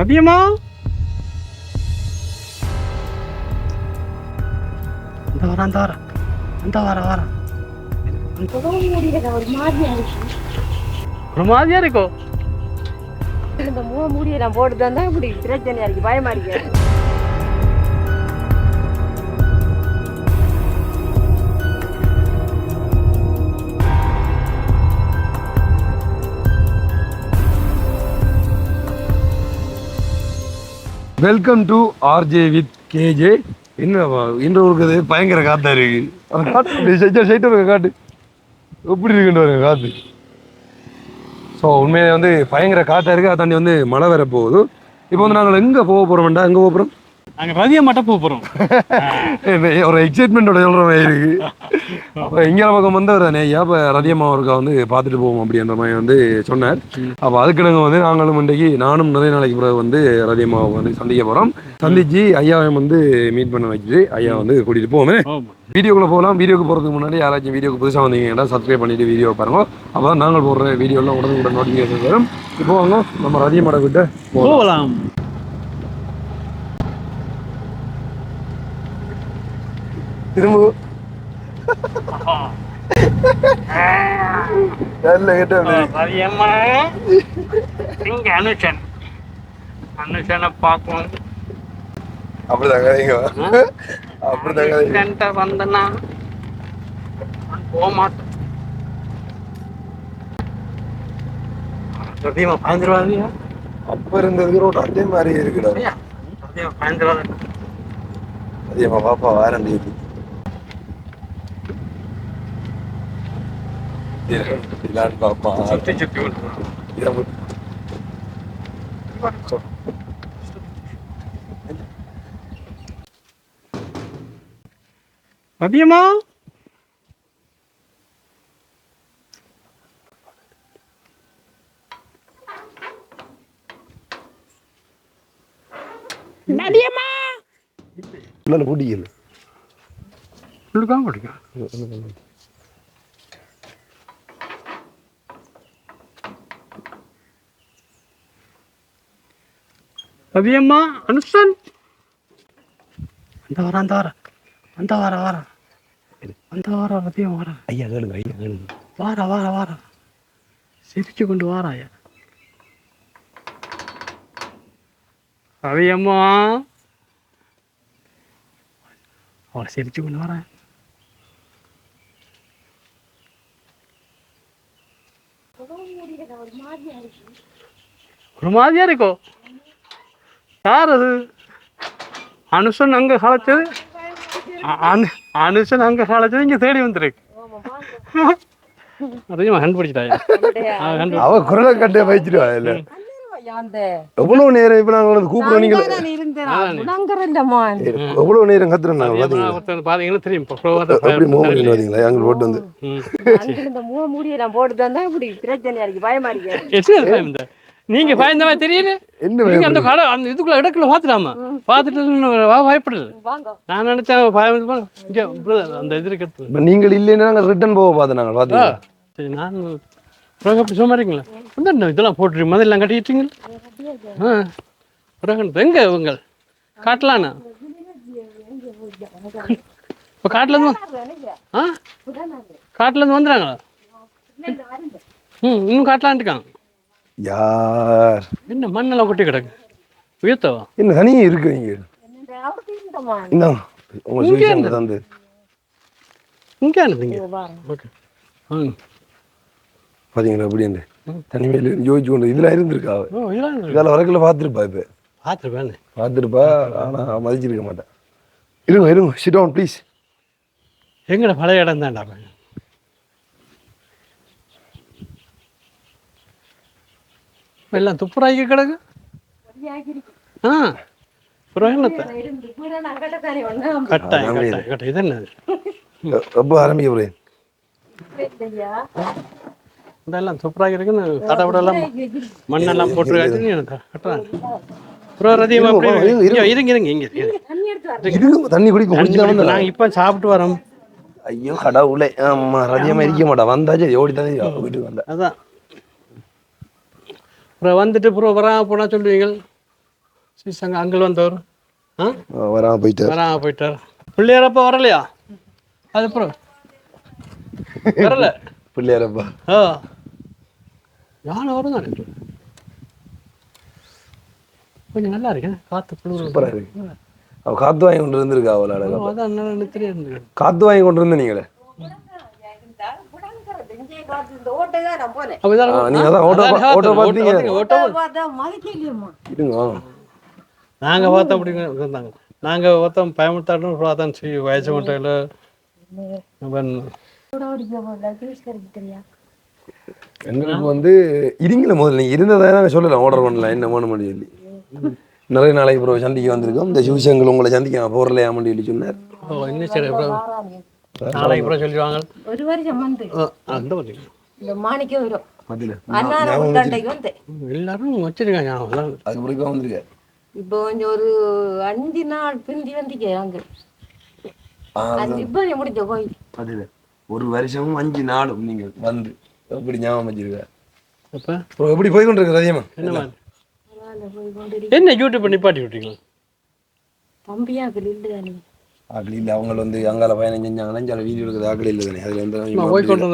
சத்தியமா? இந்த வர அந்த வர அந்த வர வர முடியல ஒரு மாதிரியா இருக்கு? ஒரு மாதிரியா இருக்கோ இந்த முக மூடியை நான் போட்டு தந்தா இப்படி பிரச்சனையா இருக்கு? பயமா இருக்கு. Welcome to RJ with KJ என்ன இன்று இருக்குது பயங்கர காத்தா இருக்கு. காட்டு அப்படி இருக்க காட்டு எப்படி இருக்குன்னு பாருங்க காத்து? ஸோ உண்மையிலே வந்து பயங்கர காத்தா இருக்கு. அதை தாண்டி வந்து மழை வர போகுது. இப்போ வந்து நாங்கள் எங்கே போக போகிறோம்டா எங்கே போக போகிறோம் நாங்க ரதிய மட்டும் போக போறோம் ஒரு எக்ஸைட்மெண்ட்டோட சொல்கிற மாதிரி இருக்கு. அப்போ இங்கே பக்கம் வந்து ஒரு நெய்யா இப்போ ரதியம்மா ஒருக்கா வந்து பார்த்துட்டு போவோம் அப்படின்ற மாதிரி வந்து சொன்னார். அப்போ அதுக்கு நாங்கள் வந்து நாங்களும் இன்றைக்கு நானும் நிறைய நாளைக்கு பிறகு வந்து ரதியம்மாவை வந்து சந்திக்க போகிறோம் சந்திச்சு ஐயாவை வந்து மீட் பண்ண வச்சுட்டு ஐயா வந்து கூட்டிகிட்டு போவோமே. வீடியோக்குள்ள போகலாம். வீடியோக்கு போகிறதுக்கு முன்னாடி யாராச்சும் வீடியோக்கு புதுசாக வந்தீங்கன்னா சப்ஸ்கிரைப் பண்ணிட்டு வீடியோ பாருங்க. அப்போ தான் நாங்கள் போடுற வீடியோலாம் உடனுக்குடன் நோட்டிஃபிகேஷன் வரும். இப்போ வாங்க நம்ம ரதியம்மாட கிட்ட போகலாம். திரும்ப. நல்ல இங்க அனுஷன். அனுஷனை பார்க்கணும் அப்படிதாங்க நீங்க அப்படிதாங்க வந்தனா போக மாட்டேன் பாய்ந்துருவாதியா அப்ப இருந்ததுக்கு ரோட் அதே மாதிரி இருக்குடா. ரதியம்மா பாய்ந்துருவாது அதேமா பாப்பா வாரண்டி இருக்கு. இல்லான்னு பாப்பா சுற்றி சுற்றி விட்டுருவான் இதை மட்டும். ரவியம்மா அனுஷன் அந்த வர அந்த வர. அந்த வர வர. அந்த வர ரவியம் வர. ஐயா கேளுங்க ஐயா கேளுங்க. வார வார வார. சிரிச்சு கொண்டு வாராயா ரவியம்மா அவளை சிரிச்சு கொண்டு வரேன் ஒரு மாதிரியா இருக்கோ? யார் அது? அனுஷன் அங்க களைச்சது அ- அனு- அனுஷன் அங்க களைச்சது இங்க தேடி வந்திருக்கு. அதையும் கண்டுபிடிச்சிட்டாயா அவன் கண்டு- அவ குரலை கட்டே வச்சிருவா இல்ல. அந்த எவ்வளவு நேரம் இப்ப நாங்க கூப்பிடுறோம் நீங்க இருந்தேன் எவ்வளவு நேரம் கத்துறோம் நாங்க பாத்தீங்களா? தெரியும். எப்படி மூவ் பண்ணி பாத்தீங்களா எங்க போட்டு வந்து. இந்த முக மூடியை நான் போட்டு தந்தா இப்படி பிரச்சனையா இருக்கு. பயமா இருக்கு. எத்தனை time இந்த? நீங்க பயந்த மாதிரி தெரியல? நீங்க அந்த கடை அந்த இதுக்குள்ள இடக்குள்ள பாத்துலாமா பாத்துட்டு பயப்படல வாங்க. நான் நினைச்சேன் பயம் அந்த இது இருக்கிறது. நீங்கள் இல்லைன்னா நாங்க ரிட்டர்ன் போக பார்த்தோம் நாங்க பாத்தீங்களா சரி நான் பிறகு அப்படி சும்மாரிங்களா வந்து என்ன இதெல்லாம் போட்டுரு மதெல்லாம் கட்டிட்டீங்க ஆ பிறகு எங்க உங்கள். காட்டலாண்ணா இப்போ காட்டுல இருந்து ஆ? காட்டுல இருந்து வந்துடுறாங்களா? ம் இன்னும் காட்டலான்ட்டு இருக்காங்க யார்? என்ன மண்ணெல்லாம் கொட்டி கிடக்கு? உயர்த்தவா? என்ன தனி இருக்கு நீங்க இந்த உங்க இங்க சுவிசேஷன் தந்து. இங்கே அனுப்புங்க ஓகே. பாத்தீங்களா அப்படின்னு தனிமையில யோசிச்சு கொண்டு இதுல இருந்திருக்கா. இதால வரக்குள்ள பாத்துருப்பா இப்ப. பார்த்துருப்பேன் பார்த்துருப்பா ஆனா மதிச்சிருக்க மாட்டேன் இருங்க இருங்க சிட் டவுன் ப்ளீஸ் எங்கட பழைய இடம் தான்டா எல்லாம் துப்புராய்க்கு கிடக்கு. ஆ கட்டாயம் கட்டாயம் கட்டாயம். இது என்னது? ரொம்ப ஆரம்பிக்க போறேன் இதெல்லாம் துப்புராகி இருக்குன்னு கடை விடலாம் மண்ணெல்லாம் போட்டு கட்டுறாங்க. ப்ரோ ரதியமா இருங்க, இருங்க, இங்க தண்ணி குடிக்க தண்ணி குடிச்சு குடிக்க நாங்க இப்ப சாப்பிட்டு வரோம். ஐயோ கடவுளே. ஆமா ரஜியமா இருக்க மாட்டா. வந்தாச்சு ஓடி தானே வீட்டுக்கு வந்தேன் அதான். அப்புறம் வந்துட்டு அப்புறம் வரா போனா சொல்லுவீங்க சீசங்க அங்கிள் வந்தவர். ஆ? வராம போயிட்டார். வராம போயிட்டார். பிள்ளையாரப்பா வரலையா? அது அப்புறம் வரல. பிள்ளையாரப்பா. ஆ. யானை வரும் தானே கொஞ்சம் நல்லா இருக்கு காத்து குளிர். சூப்பரா இருக்கு. அவ காத்து வாங்கி கொண்டு இருந்திருக்கா அவள் அழகா. அதான் நல்லா நித்திரியா இருந்தது காத்து வாங்கி கொண்டு இருந்த நீங்களே இங்கே பார்த்து இந்த ஓட்டை தான் நான் போனேன் அப்படிதான் ஆ, நீங்க பார்த்தா அப்படி இருந்தாங்க. நாங்க பார்த்தோம் பயமுத்தாட்டும் பார்த்தோம் சரி வயசு மட்டையில் எங்களுக்கு வந்து இருங்கள முதல்ல. இருந்ததை நாங்கள் சொல்லலாம் ஆர்டர் பண்ணலாம் என்ன வேணும் சொல்லி. நிறைய நாளைக்கு அப்புறம் சந்திக்க வந்திருக்கோம். இந்த சிவசங்கர் உங்களை சந்திக்க போறலையாமன்னு சொல்லி சொன்னார். அந்த பார்த்தீங்க இந்த மாணிக்கம் வரும் மத்தியில அண்ணா புத்தாண்டைக்கு வந்தேன் எல்லாரும் வச்சிருக்காங்க. அதுக்கு இப்போ கொஞ்சம் ஒரு அஞ்சு நாள் பிந்தி வந்துக்க அங்க. ஆ, அஞ்சு இப்போ முடிஞ்ச கோயில் மத்தியில ஒரு வருஷமும் அஞ்சு நாளும் நீங்க வந்து எப்படி ஞாபகம் வச்சிருக்க? எப்படி போய் கொண்டிருக்க ரதியமா என்ன? யூடியூப் நிப்பாட்டி விட்டீங்களா தம்பியாக்கள் இல்லைதானே ஆக்கள் இல்லை அவங்க வந்து அங்கால பயணம் செஞ்சாங்கன்னா சில வீடியோ ஆக்கள் இல்லை தானே? அதுல வந்து போய் கொண்டு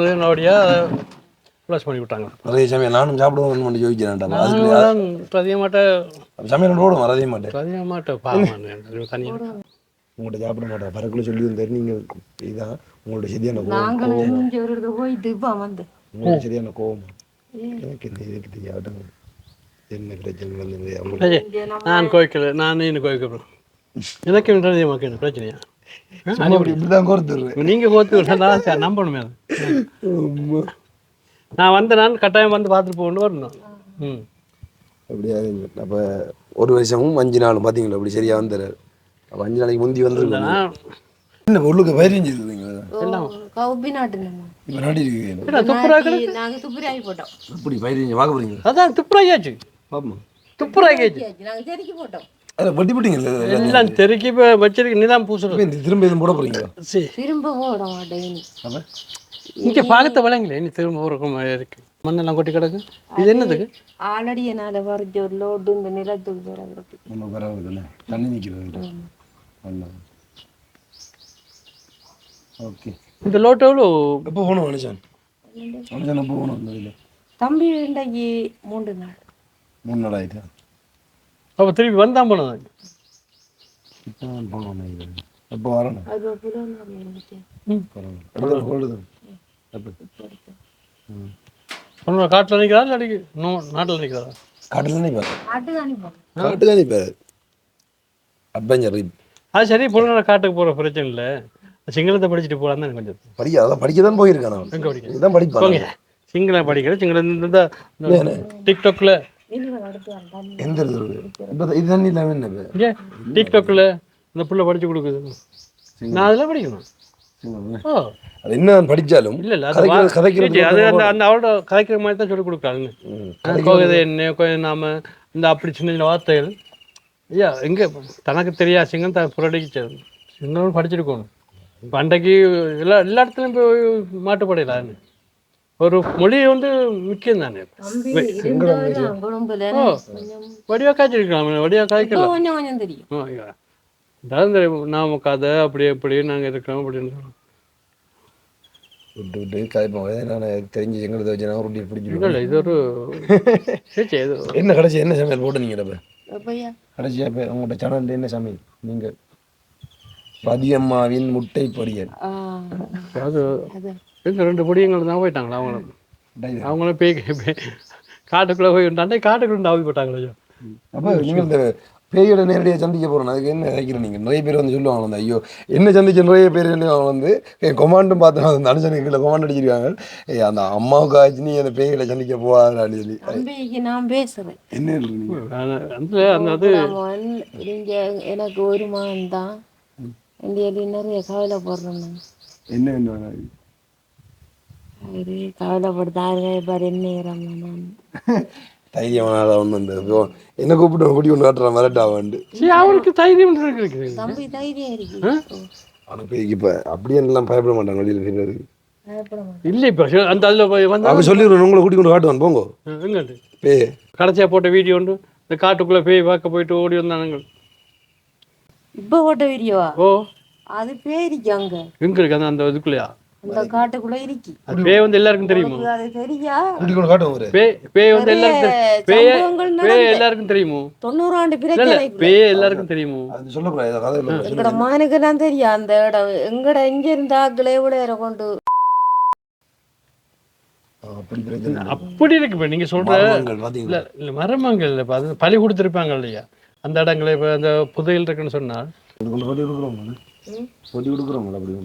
ப்ளஸ் பண்ணி விட்டாங்க. நிறைய சமயம் நானும் சாப்பிடுவோம் பண்ணி ஜோதிக்கிறேன்டா. அதுக்கு மாட்டேன். சமையல் ஓடும் ரதிய மாட்டேன். பதிய மாட்டேன் பாவம் தனியாக உங்கள்கிட்ட சாப்பிட மாட்டேன். பறக்குள்ள சொல்லி வந்தாரு நீங்க இதான் உங்களோட சரியான இப்போ வந்து. உங்களோட சரியான கோவம். எனக்கு இந்த இதுக்கு தெரியாட்டம் என்ன பிரச்சனை வந்து நான் கோய்க்கல நான் இன்னும் கோய்க்கிறேன் எனக்கு இன்றது மக்கள் பிரச்சனையா இப்படிதான் கோர்த்துடுறேன் நீங்க கோத்து விட்டா சரி நம்பணுமே நான் வந்து நான் கட்டாயம் வந்து பார்த்துட்டு போகணும் வரணும் ம் அப்படியா அப்ப ஒரு வருஷமும் அஞ்சு நாளும் பாத்தீங்களா அப்படி சரியா வந்துடுறாரு அப்ப அஞ்சு நாளைக்கு முந்தி வந்துருக்கோம் நான் என்ன உள்ளுக்கு பயிரிஞ்சு இருக்குதுங்க கவுபி நாட்டு நம்ம இப்ப நாடி இருக்கு நாளைக்கு நாங்க துப்புராகி போட்டோம் அதான் துப்புராகியாச்சு பாப்போம் துப்புராகியாச்சு நாங்க செதுக்கி போட்டோம் அதில் வெட்டி போட்டீங்கல்ல எல்லாம் தெருக்கி இப்போ வச்சிருக்கு. நீ தான் பூசுறது திரும்ப எதுவும் போட போறீங்களா? சரி. திரும்ப போட மாட்டேன். இங்கே பார்க்கத்த விளங்கல இனி திரும்ப மாதிரி இருக்கு. மண்ணெல்லாம் கொட்டி கிடக்கு. இது என்னதுக்கு? ஆல்ரெடி என்னால வரைஞ்ச ஒரு லோடு இந்த நிலத்துக்கு கிடக்கு நம்ம பரவாயில்ல தண்ணி நிற்கிறது நல்லா. ஓகே. இந்த லோட்டு எவ்வளோ எப்போ போகணும் மனுஷன்? மனுஷன் எப்போ போகணும் இந்த இதில்? தம்பி இன்றைக்கு மூன்று நாள். மூணு நாள் ஆயிட்டா? அப்போ திருப்பி வந்தான் போனது இப்போ வரணும். ஒன்று காட்டில் நிற்கிறா இல்லை அடிக்கு நோ நாட்டில் நிற்கிறா காட்டில் தான் காட்டு அட்வென்ச்சர் அது சரி புலனார காட்டுக்கு போகிற பிரச்சனை இல்லை. சிங்களத்தை படிச்சுட்டு போகலாம் தான் கொஞ்சம் படிக்க அதான் படிக்க தான் போயிருக்கான்? அவன் எங்கே படிக்க? இதுதான் படிப்பான் போங்க. சிங்களம் படிக்கிறேன் சிங்களம் டிக்டாக்ல எந்த இது தண்ணி இல்லாமல் என்ன டிக்டாக்ல இந்த புள்ள படிச்சு கொடுக்குது. நான் அதெல்லாம் படிக்கணும். அது என்ன படிச்சாலும் இல்ல இல்ல அது அந்த அந்த அவரோட கதைக்கிற மாதிரி தான் சொல்லி கொடுக்குறாங்க. கோகதை என்ன கோ- நாம இந்த அப்படி சின்ன சின்ன வார்த்தைகள். ஐயா எங்க? தனக்கு தெரியா சிங்கம் தான் புரடிக்கு சிங்கம் படிச்சிருக்கணும். பண்டைக்கு எல்லா எல்லா இடத்துலையும் போய் மாட்டுப்படையிலான்னு ஒரு மொழி வந்து முக்கியம் தானே வடிவா காய்ச்சிருக்கலாம் வடிவா காய்க்கலாம் கொஞ்சம் கொஞ்சம் தெரியும். நாம கதை அப்படி எப்படி நாங்க இருக்கிறோம் அப்படின்னு விட்டு விட்டு கதைப்போம் நான் தெரிஞ்சு எங்களுக்கு வச்சு நான் ரொட்டி இது ஒரு என்ன கடைசி என்ன சமையல் போட்டு நீங்கள் இப்போ அப்பையா கடைசியாக இப்போ உங்கள்கிட்ட என்ன சமையல்? நீங்கள் பதியம்மாவின் முட்டை பொரியல். ஆ, அது எங்க ரெண்டு பொடியங்கள் தான் போயிட்டாங்களா அவங்களும். அவங்களும் பேய் காட்டுக்குள்ளே போய் அண்டை காட்டுக்குள்ள ஆவி போட்டாங்களே ஐயோ. அப்போ நீங்கள் இந்த பேயோட நேரடியாக சந்திக்க போகிறோம் அதுக்கு என்ன நினைக்கிறேன் நீங்கள் நிறைய பேர் வந்து சொல்லுவாங்க வந்து ஐயோ என்ன சந்திச்ச நிறைய பேர் சொல்லுவாங்க வந்து என் கொமாண்டும் பார்த்து அந்த அனுசனுக்கு கீழே கொமாண்ட் அடிச்சிருக்காங்க. ஏய் அந்த அம்மாவுக்கு ஆச்சு நீ அந்த பேய்களை சந்திக்க போவாதான்னு சொல்லி. நான் பேசுறேன் என்ன இங்க எனக்கு ஒரு மகன் தான். நிறைய கவலைப்படுறேன் நான். என்ன என்ன? அவரு கவலைப்படுத்தாரு பாரு என்ன ஒன்று இந்த இப்போ என்ன கூப்பிட்டு குடி கொண்டு காட்டுற மிரட்டா வந்து சரி அவளுக்கு தைரியம் இருக்குது தம்பி தைரியம் இருக்கு. இப்போ அப்படியே எல்லாம் பயப்பட மாட்டாங்க வெளியில் மாட்டேன் இல்லை இப்போ அந்த அதில் போய் வந்தா அவங்க சொல்லிடுவேன் உங்களை கூட்டி கொண்டு காட்டுவான் போங்க. பே. கடைசியாக போட்ட வீடியோ உண்டு. இந்த காட்டுக்குள்ளே பேய் பார்க்க போயிட்டு ஓடி வந்தானுங்க இப்ப போட்ட வீடியோவா? ஓ. அது பேரிக்கு அங்க. எங்க இருக்கு? அந்த அந்த இதுக்குள்ளயா? காட்டுக்குள்ள இருக்கு. பேய் வந்து எல்லாருக்கும் தெரியுமா? உங்களுக்கு அது தெரியா? குட்டி கொண்டு காட்டும் ஒரு பேய் பேய் வந்து எல்லாருக்கும் பேய் பேய் எல்லாருக்கும் தெரியுமோ? பிரச்சனை. பேய் எல்லாருக்கும் தெரியுமோ? அது சொல்லக்கூடாது கதை இல்லை எங்கட மானுக்கெல்லாம் தெரியும் அந்த இடம் எங்கட இங்க இருந்த ஆக்களே விட கொண்டு. அப்படி இருக்கு நீங்க சொல்ற மர்மங்கள் இல்ல இல்ல மரமங்கள் இல்ல பலி கொடுத்துருப்பாங்க இல்லையா? அந்த இடங்களை இப்ப அந்த புதையல் இருக்குன்னு சொன்னால் அப்படி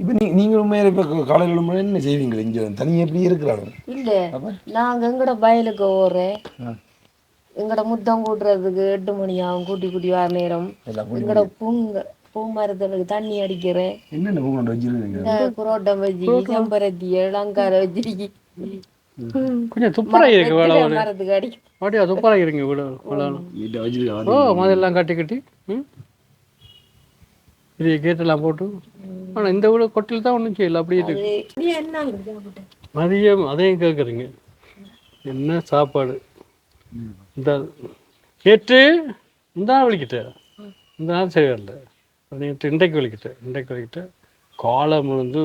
இப்போ நீ நீங்க உண்மையில இப்போ காலையில் என்ன செய்வீங்க? இங்க தனியாக எப்படி இருக்கிறாங்க இல்ல. நாங்க எங்கட வயலுக்கு ஓடுறேன் எங்கட முத்தம் கூட்டுறதுக்கு எட்டு மணி ஆகும். கூட்டி கூட்டி வர நேரம். எங்கட பூங்க பூ மரத்துக்கு தண்ணி அடிக்கிறேன் என்னென்ன பூ கொண்டு வச்சிருக்கீங்க? புரோட்டம் வச்சு செம்பருத்தி அலங்கார வச்சிருக்கி கொஞ்சம் துப்புரா இருக்கு வேலை மரத்துக்கு அடிக்கும் அப்படியா துப்புரா இருங்க விட மதெல்லாம் கட்டி கட்டி. ம்? பெரிய கேட்டெல்லாம் போட்டு ஆனா இந்த விட கொட்டில் தான் ஒன்றும் செய்யல அப்படியே இருக்கு மதியம் அதையும் கேட்குறீங்க என்ன சாப்பாடு இந்த நேற்று இந்த நாள் வலிக்கிட்டேன் இந்த நாள் சரி வரல இன்றைக்கு வலிக்கிட்டேன் இன்றைக்கு வலிக்கிட்டேன் காலம் வந்து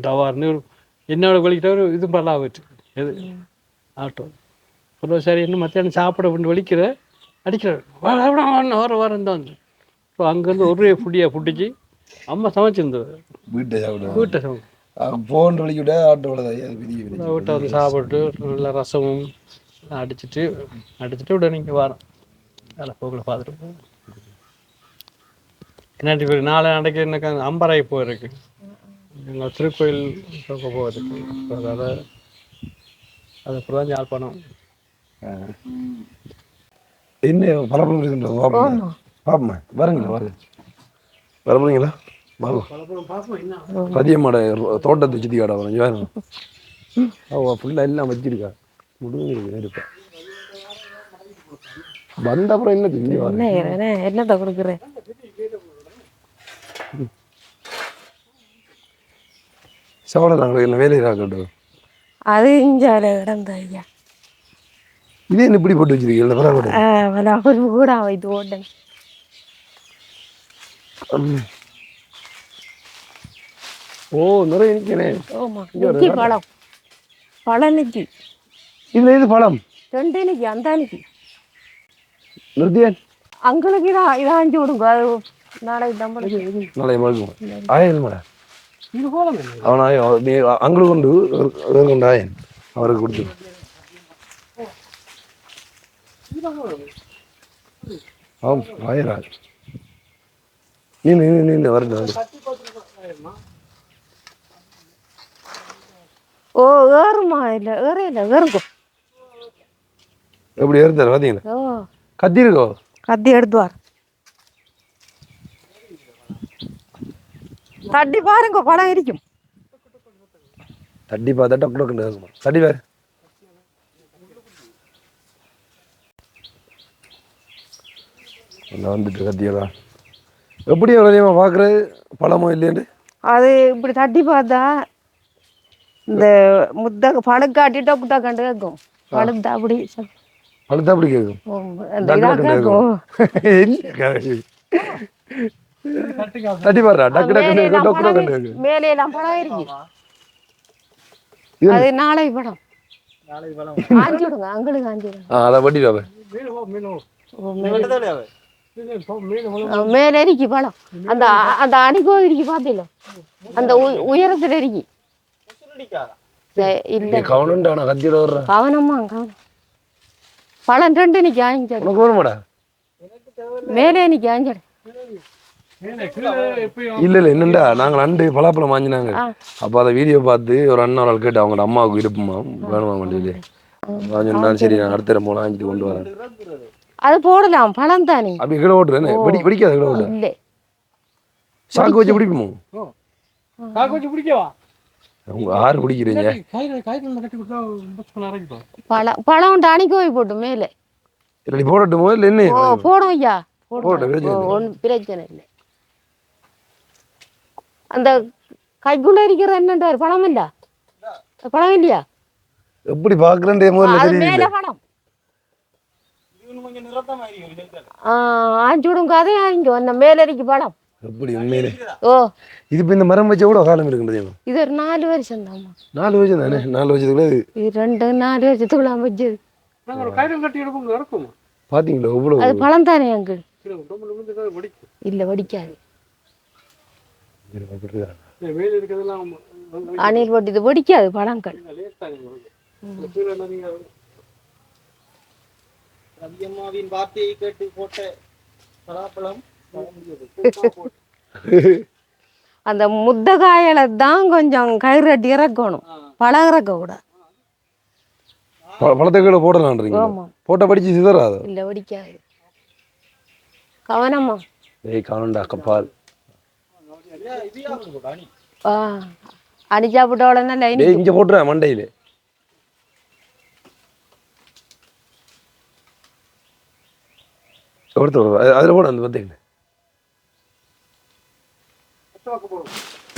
டவார்னு ஒரு என்னோட வலிக்கிட்ட ஒரு இது பரலாம் ஆகிட்டு எது ஆட்டோ அப்புறம் சரி இன்னும் மத்தியானம் சாப்பிட கொண்டு வலிக்கிற அடிக்கிறேன் வர வர வர வரேன் தான் அப்புறம் அங்கேருந்து ஒரே ஃபுட்டியாக ஃபுட்டிச்சு அம்மா சமைச்சிருந்தது. வீட்டை சாப்பிடுவோம் வீட்டை சமை போன் வலிக்கிட்ட ஆட்டோ விட அது பெரிய பெரிய வீட்டை வந்து சாப்பிட்டு நல்ல ரசமும் அடிச்சிட்டு அடிச்சிட்டு விட நீங்கள் வரோம். வேலை போகல பார்த்துட்டு. என்னாட்டி பேர் நாளை நடக்க எனக்கு அம்பராய் போயிருக்கு எங்கள் திருக்கோயில் போக போகிறதுக்கு அதனால் அது அப்புறம் தான் யாழ்ப்பாணம். என்ன பலப்பழம் இருக்குன்றது பாப்போம் பாப்போம் வரீங்களா வர வர போறீங்களா வாங்க. ரதியம்மாட தோட்டத்தை சுற்றி காட வரேன் வேணும் அவ ஃபுல்லாக எல்லாம் வச்சிருக்கா. முடிஞ்சிருக்கு இருப்பா. வந்த அப்புறம் என்ன வர என்ன என்ன என்னத்தை கொடுக்குறேன் சவளை நாங்கள் இல்லை வேலையில் ஆக்கட்டும் அது இஞ்சால கிடந்த ஐயா. இதே என்ன இப்படி போட்டு வச்சிருக்கீங்க கூட வைத்து ஓட்டேன் ஓ நிறைய நிற்கிறே ஆமா. நிக்கி பழம். பழம் நிக்கி இதில் எது பழம்? ரெண்டு நிக்கி அந்த நிக்கி நிறுத்தியன் அங்களுக்கு இதான் இதான் அஞ்சு விடுங்க அது நாளைக்கு தம்பளுக்கு நாளைய மறுக்கும் ஆயன் மேடம் இது போகலாம் அவன் ஆய நீ அங்களுக்கு கொண்டு வேறு கொண்டு ஆயன் அவருக்கு கொடுத்து. ஆம் ஆயரா நீ நீ நீ நீ வரட்டு வரட்டு ஓ ஏறுமா இல்ல ஏற இல்ல ஏறுக்கும் எப்படி ஏறுத்தாரு பார்த்தீங்களா ஓ. கத்தி இருக்கோ கத்தி எடுத்துவார். தட்டி பாருங்க பழம் இருக்கும் தட்டி பார்த்தா டக்கு டக்குன்னு இருக்குமா தட்டி நான் வந்துட்டு கத்தியெல்லாம். எப்படி எவ்வளோ பார்க்குறது? பழமோ இல்லையாண்டு அது இப்படி தட்டி பார்த்தா இந்த முத்த பழுக்காட்டி டொக்கு டக்காண்டு கேட்கும். பழுத்தா அப்படி பழுத்தா அப்படி கேட்கும். தட்டி பாடுறா. டக்கு டக்கு டக்கு டக்கு இருக்கு. மேலையெல்லாம் பழம் இருக்கு. அது நாளை படம் காஞ்சி விடுங்க அங்களுக்கு காஞ்சி விடுங்க அதை வட்டி மேல- இருக்கு பழம் அந்த அந்த அடிக்கோ இருக்கு பாத்தீங்களா அந்த உயரத்துல இருக்கு இல்ல. கத்தியில் கவனமா கவனம். பழம் ரெண்டு நிக்கி ஆஞ்சாடு உனக்கு வேணுமாடா? மேலே கீழே எப்பயும் இல்ல இல்ல என்னண்டா? நாங்கள் அண்டு பலாப்பழம் வாங்கினாங்க. அப்போ அதை வீடியோ பார்த்து ஒரு அண்ணன் ஒரு ஆள் கேட்டு அவங்க அம்மாவுக்கு இருப்புமா வேணுமா சொல்லி வாங்கினா சரி நான் அடுத்த போல வாங்கிட்டு கொண்டு வரேன். அது போடலாம் பழம் தானே. அப்படி கிட ஓட்டுறேன் வெடி வெடிக்காத கிட ஓட்டு இல்ல. சாக்கு வச்சு பிடிக்குமோ? காக்க வச்சு பிடிக்கவா? உங்க ஆறு பிடிக்கிறீங்க. பழம் பழம் அணிக்கு போய் போட்டு மேலே. போடட்டுமோ இல்லை என்ன ஓ போடும் ஐயா. போடட்டும், பிரச்சனை இல்லை. ஒன்றும் பிரச்சனை இல்லை. அந்த கைக்குள்ள இருக்கிற என்னன்றார் பழம் இல்ல? பழம் இல்லையா? எப்படி பாக்குறேன் மேல ஆஞ்சூடும் கதையா இங்க வந்த மேலரிக்கு படம் எப்படி உண்மையிலே? ஓ. இது இப்ப இந்த மரம் வச்ச கூட காலம் இருக்குன்றது இது ஒரு நாலு வருஷம் தாம்மா நாலு வருஷம் தானே? நாலு வருஷத்துக்குள்ள ரெண்டு நாலு வருஷத்துக்குள்ள இறக்கும் பாத்தீங்களா எவ்வளவு? அது பழம் தானே அங்கு இல்ல வடிக்காது. அணில் போட்டு இது வடிக்காது பழங்கள். ரவியம்மாவின் வார்த்தையை கேட்டு போட்ட பலாப்பழம் அந்த முத்த காயில தான் கொஞ்சம் கயிறு கட்டி இறக்கணும். பழம் இறக்க கூடாது. பழத்தை கூட போடலான்றீங்க போட்ட படிச்சு சிதறாத? இல்ல வடிக்காது. கவனமா. ஏய் காணண்டா கப்பால் ஆ. அணி சாப்பிட்ட உடனே லைன் இங்க போட்டுறேன் மண்டையில. அதுல போட அந்த பார்த்தீங்க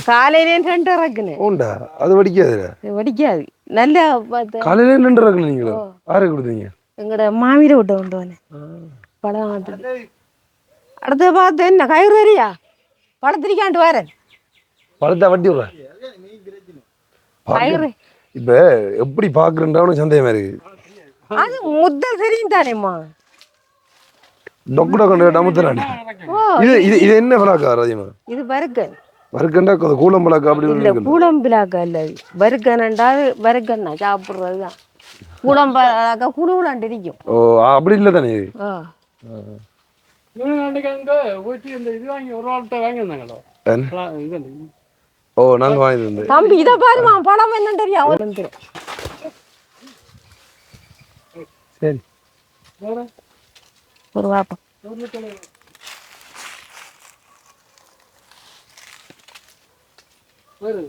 காலையிலேயும் ரெண்டு இறக்குனேன் ஓண்டா அது வடிக்காதுல இது வடிக்காது. நல்லா பார்த்து காலையில நின்று இருக்கணும் நீங்களும் யாருக்கு கொடுத்தீங்க. எங்கட மாமியில விட்டு கொண்டு வந்தேன். படம் அடுத்து பார்த்து என்ன கயிறு வரியா படத்திரிக்காண்டு வரேன். பழத்தை வட்டி விடுறேன் கயிறு. இப்ப எப்படி பாக்குறேன்றாலும் சந்தேகமா இருக்கு. அது முத்தல் தெரியும் தானேம்மா. டொக்கு டொக்கு டமுத்துறானே இது இது இது என்ன பழக்கா ராஜிமா இது பருக்கன் வறுக்கண்டா கூலம் பழக்கா அப்படி இல்ல ஒண்ணு கூடம்பிலாக்கா இல்ல குழுகுலாண்டு இருக்கும் ஓ அப்படி தானே இது வாங்கி ஒரு ஆள்கிட்ட வாங்கியிருந்தாங்களோ என்ன? இது அந்த ஓ நாங்க வாங்கி தந்தேன் தம்பி இதை பாருமா படம் என்னன்னு தெரியும் அவன் வந்துரும். சரி வேற ஒரு வாப்பம் வேறு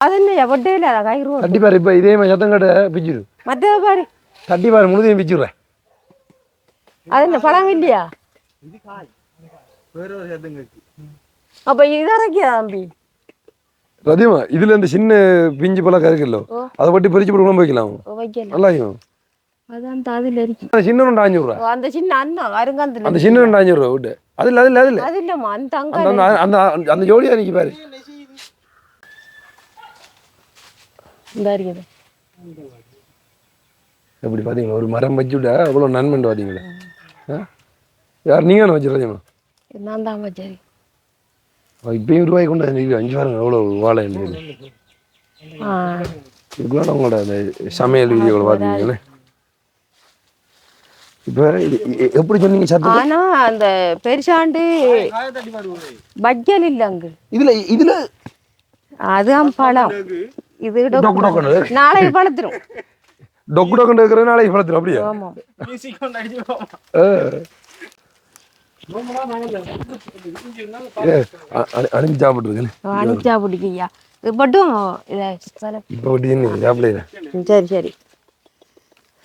அது என்ன எவட்டையில கயிறு தட்டி பாரு இப்ப இதே மாதிரி சத்தம் கட்ட பிச்சிரு மற்ற பாரு தட்டி பாரு முழுதையும் பிச்சுடுறேன் அது என்ன படம் இல்லையா வேற ஒரு சத்தம் கேட்டு அப்ப இது இறக்கியா தம்பி ரதியமா இதுல இந்த சின்ன பிஞ்சு பழக்கம் இருக்குல்ல ஓ. அதை பட்டி பறிச்சு போட்டு குழம்பு வைக்கலாம் ஓ, வைக்கல நல்லா இருக்கும் அதான் அந்த அதுல இருக்கு. அந்த சின்ன ஆஞ்சு விட்றா ஓ, அந்த சின்ன அண்ணன் அருங்காந்தில் அந்த சின்ன ஒன்று ஆஞ்சு விட்றா விட்டு அதில் அதில் அதில் அது இல்லம்மா அந்த அந்த அங்க அந்த அந்த அந்த ஜோடியா நிற்கி பாரு. இந்த இருக்குது எப்படி பார்த்தீங்களா ஒரு மரம் வச்சு விட்டா அவ்வளோ நன்மைண்டு பார்த்தீங்களா யார் நீங்கள் வச்சு ரதியமா நான் தான் இப்பயும் ரூபாய் கொண்டு வந்து அஞ்சு வாரம் எவ்வளோ வாழை இருக்குது ஆ. இதுக்குள்ள உங்களோட அந்த சமையல் வீடியோவில் பார்த்தீங்களே இப்போ எப்படி சொன்னீங்க சத்து ஆனா அந்த பெருசாண்டு காய தட்டி பாடுவோம் பஜ்ஜல் இல்ல அங்கு. இதுல இதுல அதுதான் பழம் இது டொக்கு பழத்திரும் டொக்கு டொக்குன்னு இருக்கிற நாளைக்கு வளர்த்துரும் அப்படியா? ஆமா. நாள் அனுப்பி சாப்பிட்ருக்கேன் அனுப்பிச்சா பிடிக்கையா இது மட்டும் இப்போ சரி சரி.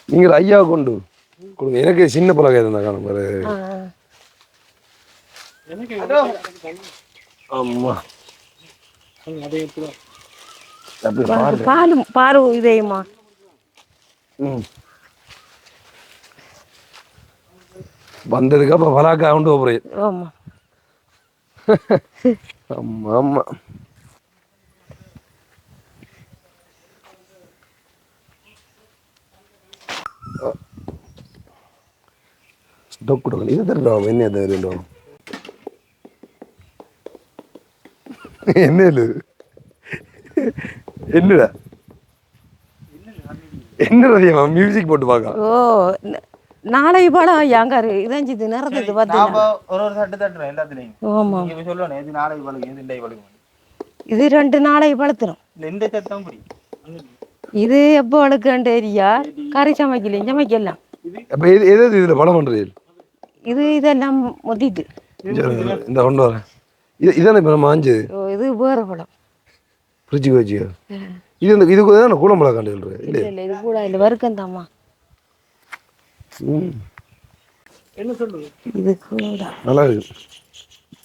நீங்கள் ஐயா கொண்டு கொடுங்க. எனக்கு சின்ன பழக்கம் இருந்தா காணும் பாரு. ஆ, எனக்கு ஆமா. பாரு பால் பால் இதையுமா. ம். வந்ததுக்கு அப்போ பலாக்கா கொண்டு போகிறேன் ஆமா. ஆமா ஆமா டொக்கு டொக்கு இது தருவோம் என்ன தருவோம் என்ன இது என்னடா என்ன ரதியமா மியூசிக் போட்டு பார்க்கலாம் ஓ ந- நாளைக்கு பழம் யாங்காரு இதான் இது நிறந்தது நாம பார்த்தீங்கன்னா ஒரு ஒரு சட்டு தட்டுறோம் எல்லாத்துலயும் ஆமா போய் சொல்லணும் எது நாளைக்கு பழகும் எது இன்றைக்கு பழகும் இது ரெண்டு நாளைக்கு பழுத்துரும் இந்த சத்தம் புரி இது எப்போ வளர்க்கன்னு தெரியா கறி சமைக்கலையும் சமைக்கலாம் அப்போ எது எது இதில் படம் பண்ணுறது இது இதெல்லாம் முத்திட்டு இந்த கொண்டு வரேன். இது இதானே இப்போ நம்ம ஆஞ்சது ஓ இது வேற பழம். ஃப்ரிட்ஜுக்கு வச்சியோ இது இந்த இதுக்கு தான் கூடம்பழம் காண்டு சொல்கிறேன் இல்ல இல்ல இது கூட இல்ல வறுக்கம் தாம்மா. ம். என்ன சொல்றது? இது கூட நல்லா இருக்கு.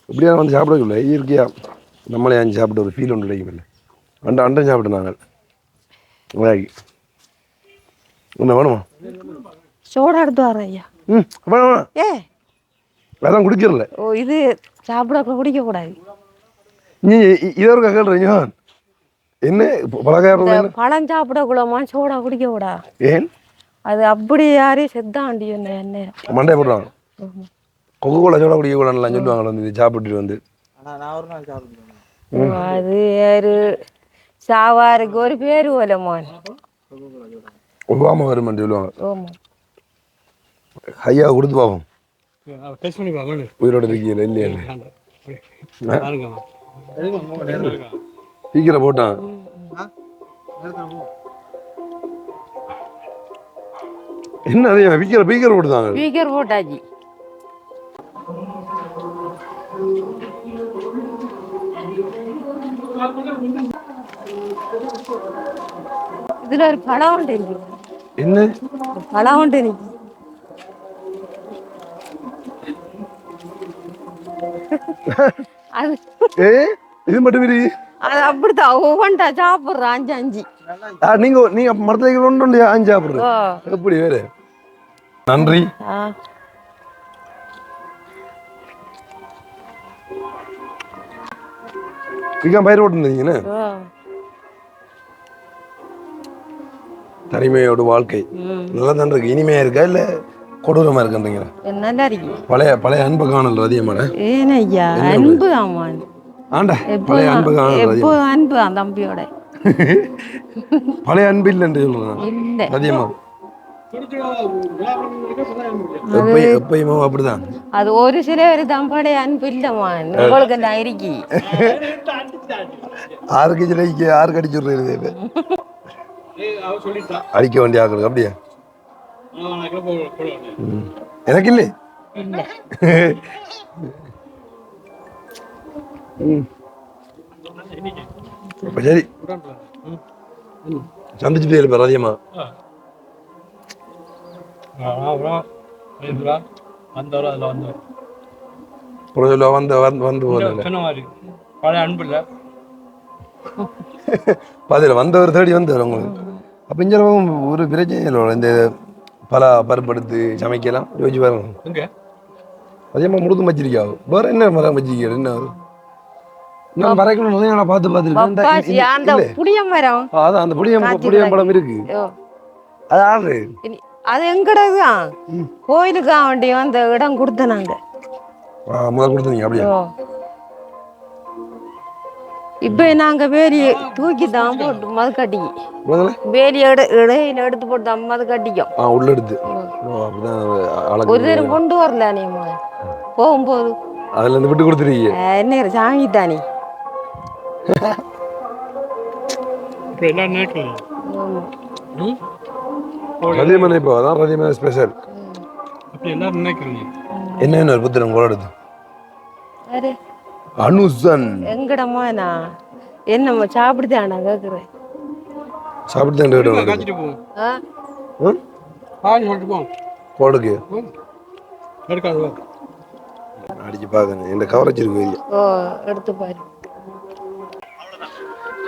இப்படியா வந்து சாப்பிடல இயற்கையாக நம்மளே அஞ்சு சாப்பிட்ட ஒரு ஃபீல் ஒன்று கிடைக்கும் இல்லை அண்டை அண்டை சாப்பிட்டு நாங்கள் அழகி என்ன வேணுமா? சோடா எடுத்து வரேன் ஐயா. ம் ஏ. அதான் குடிக்கிறல. ஓ இது சாப்பிட குடிக்க கூடாது நீ இ- இதை ஒரு கேட்குறீங்க என்ன என்ன பழம் சாப்பிடக்குள்ளமா சோடா குடிக்க கூடாது ஏன்? அது அப்படி யாரையும் செத்தாண்டி என்ன என்ன? மண்டை போடுறாங்க கொக்கு கோலா சோடா குடிக்க கூடாதுலாம் சொல்லுவாங்க வந்து இது சாப்பிட்டுட்டு வந்து. அது யாரு சாவாருக்கு ஒரு பேர் போலமான் ஒவ்வாம வருமான்னு சொல்லுவாங்க. ஓமா ஐயா கொடுத்து பார்ப்போம். டெஸ்ட் பண்ணி பார்க்கணும் உயிரோட இருக்கீங்களா இல்லையா? சீக்கிரம் போட்டான். என்ன அதே? பீக்கர் பீக்கர் போட்டுதாங்க ஸ்பீக்கர் போட்டாச்சு. இதுல ஒரு பழம் உண்டு என்ன? பழம் உண்டு ஏ இது மட்டும் இரு. அது அப்படித்தான். ஒவ்வொன்றா சாப்பிடுறோம் அஞ்சு அஞ்சு. நீங்க நீங்க மரத்துல ஒன்று ஆஞ்சு சாப்பிடுறது. எப்படி வேறு? நன்றி. மிக பயிர் போட்டுருந்தீங்கன்னு? ஓ தனிமையோட வாழ்க்கை. நல்லா தான் இருக்கு. இனிமையா இருக்கா இல்ல கொடூரமா இருக்குன்றீங்க. நல்லா இருக்கு பழைய பழைய அன்பு காணல் அதிகமான ஏனையா அன்பு ஆமான் ஆண்டா பழைய அன்பு காணல் எப்போ அன்பு அந்த தம்பியோட? பழைய அன்பு இல்லைன்னு சொல்றேன் இல்ல. அதிகமா அது ஒரு சில பேர் தம்பாடைய அன்பு உங்களுக்கு ஆறுக்கு சிலைக்கு ஆறு கடிச்சு அடிக்க வேண்டிய அப்படியா? எனக்கு. அப்ப சரி. சந்திச்சுட்டே இருப்பார் அதிகமா வந்து வந்து மாதிரி. பழைய அன்பு இல்லை பாதியில் வந்தவர் தேடி வந்தவர் உங்களுக்கு. அப்போ இங்கே ஒரு பிரச்சனை இல்லை இந்த பல பருப்படுத்து சமைக்கலாம். யோசிச்சு பாருங்க. எங்க? அதிகமாக முழுதும் வச்சிருக்கா வேற என்ன மரம் வச்சிருக்கீங்க என்ன வரும் நான் வரைக்கணும் நிறைய நான் பார்த்து அந்த புளிய மரம். அதான் அந்த புளியம் பழம் இருக்கு. அது ஆறு இனி- அது எங்கடதான் கோயிலுக்கா வேண்டி அந்த இடம் கொடுத்த நாங்க. முதல் கொடுத்தீங்க அப்படியா. இப்ப நாங்க வேலி தூக்கி தான் போட்டு மது கட்டி முதல்ல வேலி எடு இடையில எடுத்து போட்டு தான் மது கட்டிக்கும் ஆ உள்ள எடுத்து. ஒரு தரம் கொண்டு வரல நீ போகும்போது. அதுல இருந்து விட்டு கொடுத்துருக்கீங்க. என்ன சாமி தானே ரதியமனை இப்போ அதான் ரதியமனை ஸ்பெஷல் என்ன என்ன ஒரு புத்திரம் கூட எடுத்து. அனுசன். எங்கடம்மா நான் என்னம்மா சாப்பிடுதா நான் கேக்குறேன். சாப்பிட்டு தான் எடுத்து காய்ச்சிட்டு போவோம் ஆ? ம் காய்ச்சி சொல்லிட்டு போவோம் கோடுக்கு ம் எடுக்காது வா. அடிச்சு பார்க்கணும் இந்த கவரேஜ் இருக்கு வெளியே. ஓ எடுத்து பாரு.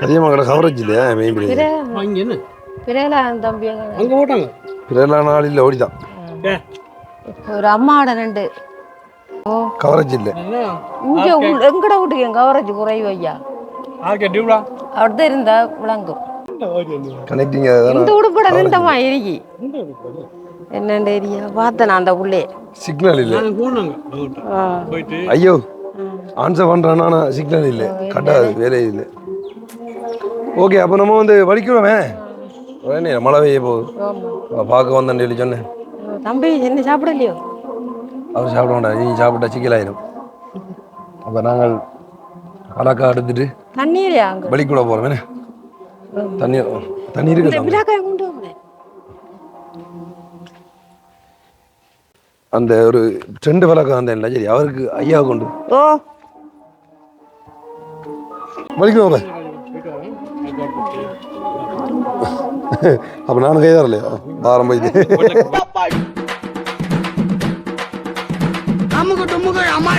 அதிகமாக கடை கவரேஜ் இல்லையா மெயின் பிள்ளை என்ன? பிறல தம்பி அங்கே போட்டாங்க. பிறலா நாளில் ஓடிதான். ஒரு அம்மாவோட ரெண்டு கவரேஜ் இல்லை. இங்க எங்கட வீட்டுக்கு என் கவரேஜ் குறைவு ஐயா. அப்படிதான் இருந்தா விளங்கும். கனெக்டிங் இந்த உடுப்பட நின்றமா இருக்கி என்னண்டு ஏரியா பார்த்தேன் நான் அந்த உள்ளே. சிக்னல் இல்லை. ஐயோ ஆன்சர் பண்ணுறேன் ஆனால் சிக்னல் இல்லை. கட்டாது வேலையே இல்லை. ஓகே அப்போ நம்ம வந்து வலிக்கிறோமே? உடனே மழை பெய்ய போகுது. பார்க்க வந்தேன் சொல்லி சொன்னேன். தம்பி என்ன சாப்பிடலையோ? அவர் சாப்பிட வேண்டாம் நீ சாப்பிட்டா சிக்கல் ஆயிரும். அப்போ நாங்கள் அலக்கா எடுத்துட்டு தண்ணீரையா அங்க? வெளிக்குள்ள போகிறோம் என்ன? தண்ணி தண்ணி அந்த ஒரு ரெண்டு விளக்கம் அந்த இல்லை சரி அவருக்கு ஐயா கொண்டு. ஓ. வலிக்கணும் அப்ப அப்போ நானும் கை தரலையா வாரம் போயிட்டு.